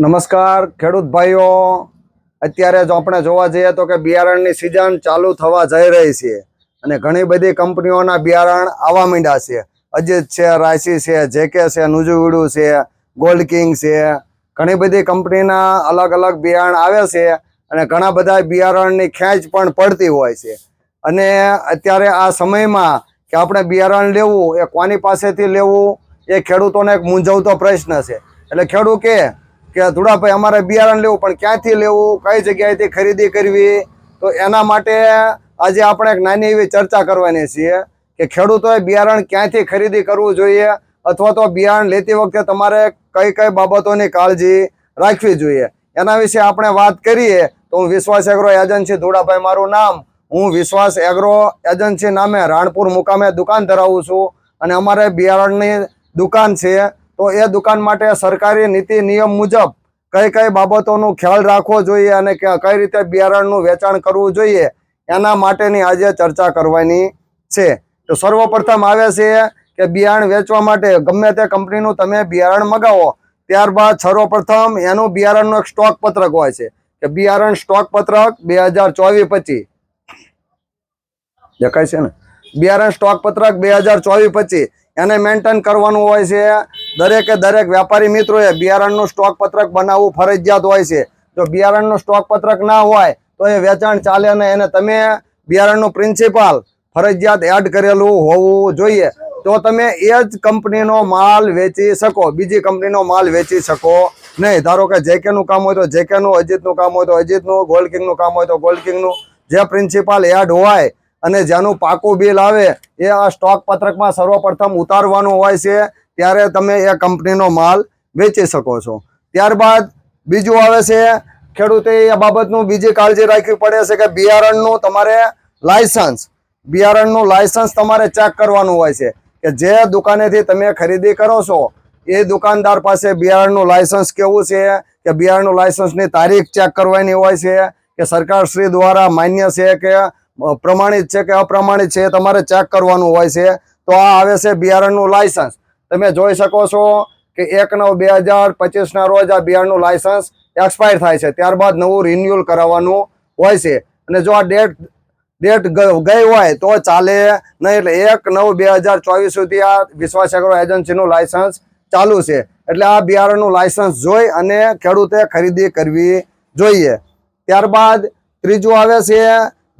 નમસ્કાર, ખેડૂત ભાઈઓ. અત્યારે જો આપણે જોવા જઈએ તો કે બિયારણની સિઝન ચાલુ થવા જઈ રહી છે અને ઘણી બધી કંપનીઓના બિયારણ આવવા માંડ્યા છે. અજીત છે રાયસી છે, જેકે છે, નુજુવીડુ છે, ગોલ્ડ કિંગ છે. ઘણી બધી કંપનીના અલગ અલગ બિયારણ આવે છે અને ઘણા બધા બિયારણની ખેંચ પણ પડતી હોય છે. અને અત્યારે આ સમયમાં કે આપણે બિયારણ લેવું એ કોની પાસેથી લેવું એ ખેડૂતોને એક મૂંઝવતો પ્રશ્ન છે. એટલે ખેડૂત કે કે ધુડાભાઈ, અમારે બિયારણ લેવું, પણ ક્યાંથી લેવું? કઈ જગ્યાએથી ખરીદી કરવી? તો એના માટે આજે આપણે એક નાની એવી ચર્ચા કરવાની છીએ કે ખેડૂતોએ બિયારણ ક્યાંથી ખરીદી કરવું જોઈએ અથવા તો બિયારણ લેતી વખતે તમારે કઈ કઈ બાબતોની કાળજી રાખવી જોઈએ. એના વિશે આપણે વાત કરીએ તો હું વિશ્વાસ એગ્રો એજન્સી ધુડાભાઈ મારું નામ. હું વિશ્વાસ એગ્રો એજન્સી નામે રાણપુર મુકામે દુકાન ધરાવું છું અને અમારે બિયારણની દુકાન છે તો એ દુકાન માટે સરકારી નીતિ, નિયમ મુજબ કઈ કઈ બાબતોનો ખ્યાલ રાખવો જોઈએ અને કઈ રીતે બિયારણનું વેચાણ કરવું જોઈએ, એના માટેની આજે ચર્ચા કરવાની છે. તો સર્વપ્રથમ આવે છે કે બિયારણ વેચવા માટે ગમે તે કંપનીનું તમે બિયારણ મગાવો, ત્યારબાદ સર્વપ્રથમ એનું બિયારણનું એક સ્ટોક પત્રક હોય છે. કે બિયારણ સ્ટોક પત્રક બે હજાર ચોવીસ પચીસ. દેખાય છે ને? બિયારણ સ્ટોક પત્રક બે હજાર ચોવીસ પચીસ. એને મેન્ટેન કરવાનું હોય છે દરેકે દરેક વેપારી મિત્રોએ બિયારણનું સ્ટોક પત્રક બનાવવું ફરજિયાત હોય છે. જો બિયારણનું સ્ટોક પત્રક ના હોય, તો એ વેચાણ ચાલે નહીં અને તમે બિયારણનું પ્રિન્સિપાલ ફરજિયાત એડ કરેલું હોવું જોઈએ. તો તમે એ જ કંપનીનો માલ વેચી શકો, બીજી કંપનીનો માલ વેચી શકો નહીં. ધારો કે જેકેનું કામ હોય તો જેકેનું અજીતનું કામ હોય તો અજીતનું ગોલ્ડ કિંગનું કામ હોય તો ગોલ્ડ કિંગનું જે પ્રિન્સિપાલ એડ હોય અને જેનું પાકું બિલ આવે, એ આ સ્ટોક પત્રકમાં સર્વપ્રથમ ઉતારવાનું હોય છે. ત્યારે તમે એ કંપનીનો માલ વેચી શકો છો. ત્યારબાદ બીજું આવે છે, ખેડૂતે એ બાબતનું બીજી કાળજી રાખવી પડે છે કે બિયારણનું તમારે લાયસન્સ, બિયારણનું લાયસન્સ તમારે ચેક કરવાનું હોય છે કે જે દુકાનેથી તમે ખરીદી કરો છો, એ દુકાનદાર પાસે બિયારણનું લાયસન્સ કેવું છે, કે બિયારણનું લાયસન્સની તારીખ ચેક કરવાની હોય છે, કે સરકારશ્રી દ્વારા માન્ય છે કે પ્રમાણિત છે કે અપ્રમાણિત છે તમારે ચેક કરવાનું હોય છે, તો આ આવે છે બિયારણનું લાયસન્સ. તમે જોઈ શકો છો કે એક નવ બે હજાર પચીસના રોજ આ બિયારણનું લાયસન્સ એક્સપાયર થાય છે. ત્યારબાદ નવું રિન્યુઅલ કરાવવાનું હોય છે. અને જો આ ડેટ ડેટ ગઈ હોય તો ચાલે નહીં એટલે એક નવ બે હજાર ચોવીસ સુધી આ વિશ્વાસ એગ્રો એજન્સીનું લાયસન્સ ચાલુ છે. એટલે આ બિયારણનું લાયસન્સ જોઈ અને ખેડૂતે ખરીદી કરવી જોઈએ. ત્યારબાદ ત્રીજું આવે છે,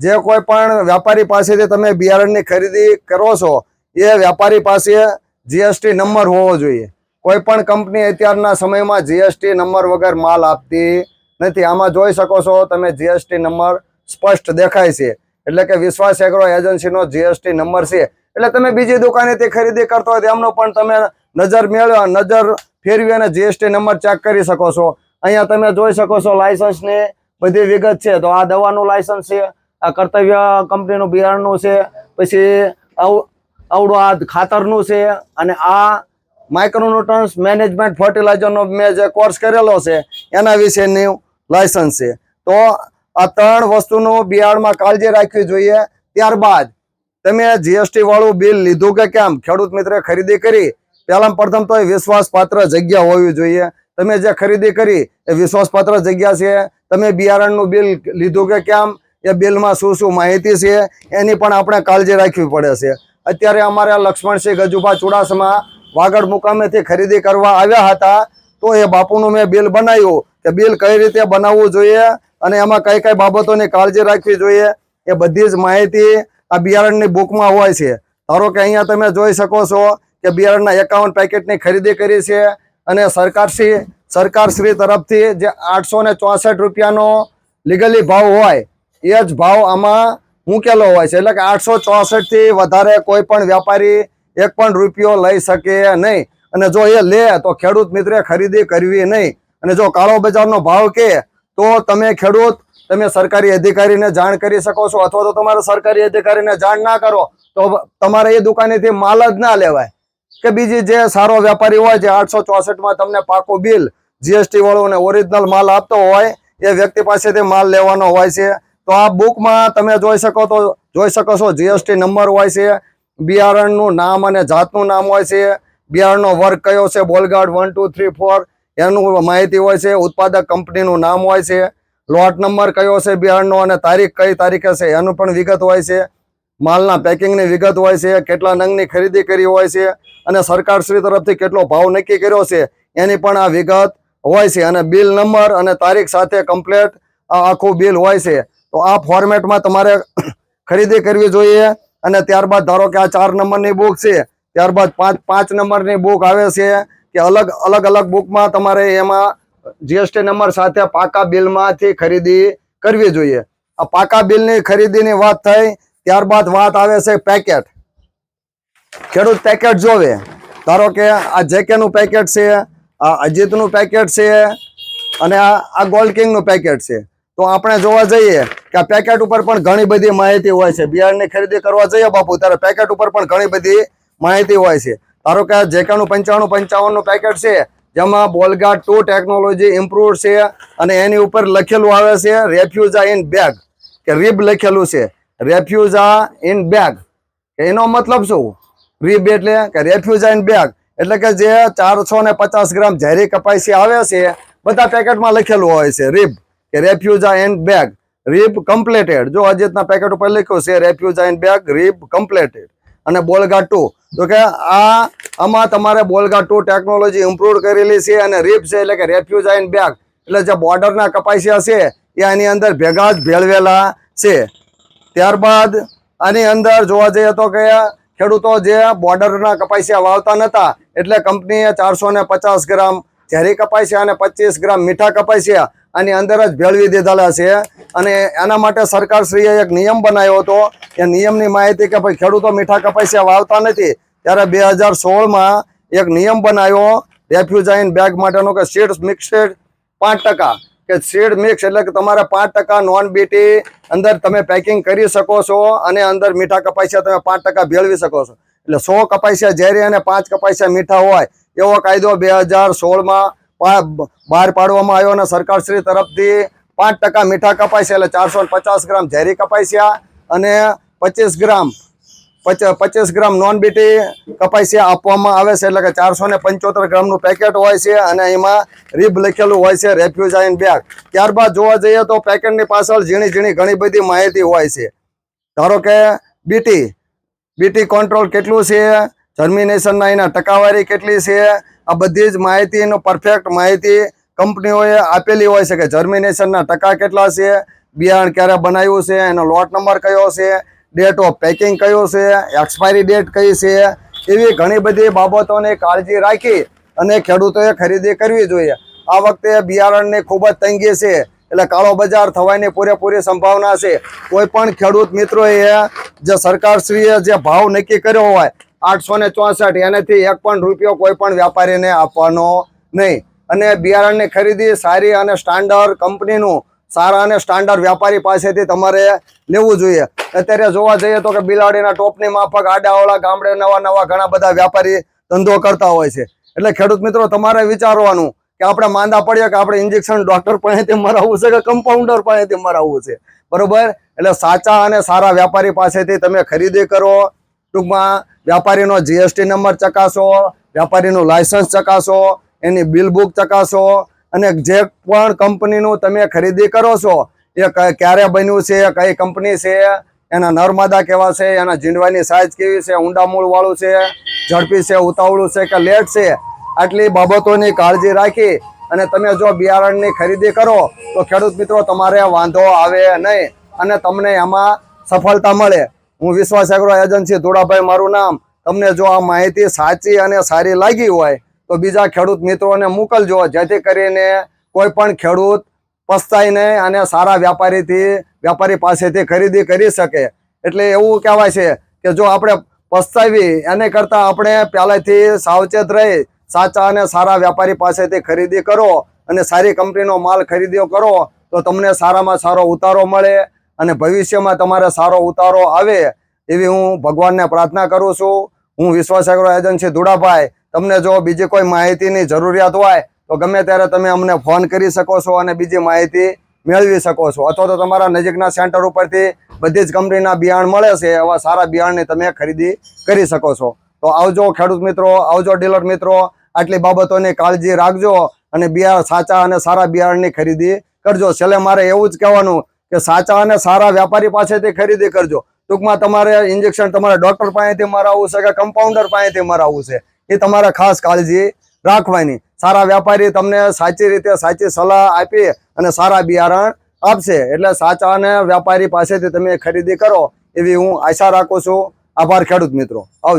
જે કોઈ પણ વ્યાપારી પાસેથી તમે બિયારણની ખરીદી કરો છો, એ વ્યાપારી પાસે જીએસટી નંબર હોવો જોઈએ. કોઈ પણ કંપની અત્યારના સમયમાં જીએસટી નંબર વગર માલ આપતી નથી. આમાં જોઈ શકો છો તમે જીએસટી નંબર સ્પષ્ટ દેખાય છે. એટલે કે વિશ્વાસ એગ્રો એજન્સીનો જીએસટી નંબર છે. એટલે તમે બીજી દુકાનેથી ખરીદી કરતો હોય તેમનો પણ તમે નજર મેળવો, નજર ફેરવી અને જીએસટી નંબર ચેક કરી શકો છો. અહીંયા તમે જોઈ શકો છો લાયસન્સની બધી વિગત છે. તો આ દવાનું લાયસન્સ છે, આ કર્તવ્ય કંપનીનું બિયારણનું છે. પછી આવ- આવડું આ ખાતરનું છે અને આ માઇક્રોન્યુટ્રન્સ મેનેજમેન્ટ ફર્ટિલાઇઝરનો મેં જે કોર્સ કરેલો છે, એના વિશેનું લાયસન્સ છે. તો આ ત્રણ વસ્તુનું બિયારણમાં કાળજી રાખવી જોઈએ. ત્યારબાદ તમે જીએસટી વાળું બિલ લીધું કે કેમ? ખેડૂત મિત્રે ખરીદી કરી. પહેલાં પ્રથમ તો એ વિશ્વાસપાત્ર જગ્યા હોવી જોઈએ. તમે જે ખરીદી કરી, એ વિશ્વાસપાત્ર જગ્યા છે. તમે બિયારણનું બિલ લીધું કે કેમ? એ બિલમાં શું શું માહિતી છે? એની પણ આપણે કાળજી રાખવી પડે છે. અત્યારે અમારે લક્ષ્મણસિંહ ગજુભા ચુડાસમા વાગડ મુકામેથી ખરીદી કરવા આવ્યા હતા, તો એ બાપુનું મેં બિલ બનાવ્યું કે બિલ કઈ રીતે બનાવવું જોઈએ અને એમાં કઈ કઈ બાબતોની કાળજી રાખવી જોઈએ, એ બધી જ માહિતી આ બિયારણની બુકમાં હોય છે. ધારો કે અહીંયા તમે જોઈ શકો છો કે બિયારણના એકાવન પેકેટની ખરીદી કરી છે અને સરકારશ્રી સરકારશ્રી તરફથી જે આઠસો રૂપિયાનો લીગલી ભાવ હોય, એ જ ભાવ આમાં મૂકેલો હોય છે? એટલે કે આઠસો ચોસઠથી વધારે કોઈ પણ વ્યાપારી એક પણ રૂપિયો લઈ શકે નહીં. અને જો એ લે, તો ખેડૂત મિત્રે ખરીદી કરવી નહીં. અને જો કાળો બજારનો ભાવ કે, તો તમે ખેડૂત, તમે સરકારી અધિકારીને જાણ કરી શકો છો. અથવા તો તમારે સરકારી અધિકારીને જાણ ના કરો, તો તમારે એ દુકાનેથી માલ જ ના લેવાય. કે બીજી જે સારો વ્યાપારી હોય, જે આઠસો ચોસઠમાં તમને પાકું બિલ, જીએસટી વાળો અને ઓરિજિનલ માલ આપતો હોય, એ વ્યક્તિ પાસેથી માલ લેવાનો હોય છે. તો આ બુકમાં તમે જોઈ શકો તો, જોઈ શકો છો જીએસટી નંબર હોય છે, બિયારણનું નામ અને જાતનું નામ હોય છે, બિયારણનો વર્ગ કયો છે Bollgard one two three four એનું માહિતી હોય છે, ઉત્પાદક કંપનીનું નામ હોય છે લોટ નંબર કયો છે, બિયારણનો અને તારીખ કઈ તારીખે છે, એનું પણ વિગત હોય છે, માલના પેકિંગની વિગત હોય છે, કેટલા નંગની ખરીદી કરી હોય છે, અને સરકારશ્રી તરફથી કેટલો ભાવ નક્કી કર્યો છે, એની પણ આ વિગત હોય છે, અને બિલ નંબર અને તારીખ સાથે કમ્પ્લેટ આખું બિલ હોય છે. તો આ ફોર્મેટમાં તમારે ખરીદી કરવી જોઈએ અને ત્યારબાદ ધારો કે આ ચાર નંબરની બુક છે, ત્યારબાદ પાંચ પાંચ નંબરની બુક આવે છે કે અલગ અલગ અલગ બુકમાં તમારે એમાં જીએસટી નંબર સાથે પાકા બિલમાંથી ખરીદી કરવી જોઈએ. આ પાકા બિલની ખરીદીની વાત થઈ, ત્યારબાદ વાત આવે છે પેકેટ ખેડૂત પેકેટ જોવે. ધારો કે આ જેકેનું પેકેટ છે, આ અજીતનું પેકેટ છે અને આ ગોલ્ડ કિંગનું પેકેટ છે. તો આપણે જોવા જઈએ કે પેકેટ ઉપર પણ ઘણી બધી માહિતી હોય છે. બિયારણની ખરીદી કરવા જઈએ બાપુ, ત્યારે પેકેટ ઉપર પણ ઘણી બધી માહિતી હોય છે. ધારો કે જેકાનું પંચાણું પંચાવનનું પેકેટ છે, જેમાં બોલગાર્ડ ટુ ટેકનોલોજી ઇમ્પ્રુવ છે અને એની ઉપર લખેલું આવે છે રેફ્યુઝા ઇન બેગ કે રીબ લખેલું છે રેફ્યુઝા ઇન બેગ એનો મતલબ શું? રીબ એટલે કે રેફ્યુઝા ઇન બેગ એટલે કે જે ચારસો ને પચાસ ગ્રામ ઝેરી કપાસી આવે છે, બધા પેકેટમાં લખેલું હોય છે રીબ કે રેફ્યુઝા એન્ડ બેગ, રીપ કમ્પ્લેટેડ. જો અજીતના પેકેટ ઉપર લખ્યું છે રેફ્યુઝા એન્ડ બેગ, રીપ કમ્પ્લેટેડ. અને બોલગા ટુ. તો કે આ, આમાં તમારે બોલગા ટુ ટેકનોલોજી ઇમ્પ્રુવ કરેલી છે અને રીપ છે એટલે કે રેફ્યુઝા એન્ડ બેગ. એટલે જે બોર્ડરના કપાસિયા છે, એ આની અંદર ભેગા જ ભેળવેલા છે. ત્યારબાદ આની અંદર જોવા જઈએ તો કે ખેડૂતો જે બોર્ડરના કપાસિયા વાવતા નતા, એટલે કંપનીએ ચારસો ગ્રામ ઝેરી કપાસિયા અને પચીસ ગ્રામ મીઠા કપાસિયા આની અંદર જ ભેળવી દીધેલા છે. અને એના માટે સરકારશ્રીએ એક નિયમ બનાવ્યો હતો. એ નિયમની માહિતી કે ભાઈ ખેડૂતો મીઠા કપાસિયા વાવતા નથી. ત્યારે બે હજાર સોળમાં એક નિયમ બનાવ્યો રેફ્યુઝાઇન બેગ માટેનો કે સીડ મિક્સેડ પાંચ ટકા. કે સીડ મિક્સ એટલે કે તમારે પાંચ ટકા નોન બીટી અંદર તમે પેકિંગ કરી શકો છો અને અંદર મીઠા કપાસિયા તમે પાંચ ટકા ભેળવી શકો છો. એટલે સો કપાસિયા ઝેરી અને પાંચ કપાસિયા મીઠા હોય એવો કાયદો બે હજાર સોળમાં બહાર પાડવામાં આવ્યો અને સરકારશ્રી તરફથી પાંચ ટકા મીઠા કપાસિયા એટલે ચારસો પચાસ ગ્રામ ઝેરી કપાસિયા અને પચીસ ગ્રામ પચ- પચીસ ગ્રામ નોન બીટી કપાસિયા આપવામાં આવે છે એટલે કે ચારસો ને પંચોતેર ગ્રામનું પેકેટ હોય છે અને એમાં રીબ લખેલું હોય છે રેફ્યુઝાઇન બેગ. ત્યારબાદ જોવા જઈએ તો પેકેટની પાછળ ઝીણી ઝીણી ઘણી બધી માહિતી હોય છે. ધારો કે બીટી બીટી કંટ્રોલ કેટલું છે? જર્મિનેશનના એના ટકાવારી કેટલી છે? આ બધી જ માહિતી, એનો પરફેક્ટ માહિતી કંપનીઓએ આપેલી હોય છે કે જર્મિનેશનના ટકા કેટલા છે, બિયારણ ક્યારે બનાવ્યું છે, એનો લોટ નંબર કયો છે ડેટ ઓફ પેકિંગ કયો છે એક્સપાયરી ડેટ કઈ છે, એવી ઘણી બધી બાબતોની કાળજી રાખી અને ખેડૂતોએ ખરીદી કરવી જોઈએ. આ વખતે બિયારણની ખૂબ જ તંગી છે, એટલે કાળો બજાર થવાની પૂરેપૂરી સંભાવના છે. કોઈ પણ ખેડૂત મિત્રોએ જે સરકારશ્રીએ જે ભાવ નક્કી કર્યો હોય આઠસો ને ચોસઠ. એનાથી એક પણ રૂપિયો કોઈ પણ વેપારીને આપવાનો નહીં. અને બિયારણની ખરીદી સારી અને સ્ટાન્ડર્ડ કંપનીનું સારા અને સ્ટાન્ડર્ડ વેપારી પાસેથી તમારે લેવું જોઈએ. અત્યારે જોવા જઈએ તો કે બિલાડીના ટોપની માફક, આડાવાળા ગામડે નવા નવા ઘણા બધા વેપારી ધંધો કરતા હોય છે. એટલે ખેડૂત મિત્રો, તમારે વિચારવાનું કે આપણે માંદા પડીએ કે આપણે ઇન્જેક્શન ડોક્ટર પાસેથી મરાવવું છે કે કમ્પાઉન્ડર પાસેથી મરાવવું છે? બરોબર? એટલે સાચા અને સારા વ્યાપારી પાસેથી તમે ખરીદી કરો. ટૂંકમાં વ્યાપારીનો જીએસટી નંબર ચકાસો, વ્યાપારીનું લાયસન્સ ચકાસો, એની બિલ બુક ચકાસો, અને જે પણ કંપનીનું તમે ખરીદી કરો છો, એ ક્યારે બન્યું છે, કઈ કંપની છે, એના નર્મદા કેવા છે, એના ઝીંડવાની સાઇઝ કેવી છે, ઊંડા મૂળવાળું છે, ઝડપી છે, ઉતાવળું છે કે લેટ છે, આટલી બાબતોની કાળજી રાખી અને તમે જો બિયારણની ખરીદી કરો, તો ખેડૂત મિત્રો, તમારે વાંધો આવે નહીં અને તમને એમાં સફળતા મળે. હું વિશ્વાસ એગ્રો એજન્સી ધોળાભાઈ, મારું નામ. તમને જો આ માહિતી સાચી અને સારી લાગી હોય, તો બીજા ખેડૂત મિત્રોને મોકલજો. જેથી કરીને કોઈ પણ ખેડૂત પસ્તાય નહીં અને સારા વ્યાપારીથી વેપારી પાસેથી ખરીદી કરી શકે. એટલે એવું કહેવાય છે કે જો આપણે પસ્તાવી, એને કરતાં આપણે પહેલાંથી સાવચેત રહી, સાચા અને સારા વ્યાપારી પાસેથી ખરીદી કરો અને સારી કંપનીનો માલ ખરીદ્યો કરો, તો તમને સારામાં સારો ઉતારો મળે અને ભવિષ્યમાં તમારે સારો ઉતારો આવે એવી હું ભગવાનને પ્રાર્થના કરું છું. હું વિશ્વાસ એગ્રો એજન્સી ધુડાભાઈ, તમને જો બીજી કોઈ માહિતીની જરૂરિયાત હોય, તો ગમે ત્યારે તમે અમને ફોન કરી શકો છો અને બીજી માહિતી મેળવી શકો છો. અથવા તો તમારા નજીકના સેન્ટર ઉપરથી બધી જ કંપનીના બિયારણ મળે છે, એવા સારા બિયાણની તમે ખરીદી કરી શકો છો. તો આવજો ખેડૂત મિત્રો, આવજો ડીલર મિત્રો, આટલી બાબતોની કાળજી રાખજો અને બિયાર સાચા અને સારા બિયારણની ખરીદી કરજો. છેલ્લે મારે એવું જ કહેવાનું કે સાચા અને સારા વ્યાપારી પાસેથી ખરીદી કરજો. ટૂંકમાં તમારે ઇન્જેક્શન તમારે ડોક્ટર પાસેથી મરાવવું છે કે કમ્પાઉન્ડર પાસેથી મરાવવું છે? એ તમારે ખાસ કાળજી રાખવાની. સારા વ્યાપારી તમને સાચી રીતે સાચી સલાહ આપી અને સારા બિયારણ આપશે. એટલે સાચા અને વ્યાપારી પાસેથી તમે ખરીદી કરો એવી હું આશા રાખું છું. આભાર ખેડૂત મિત્રો. આવજો.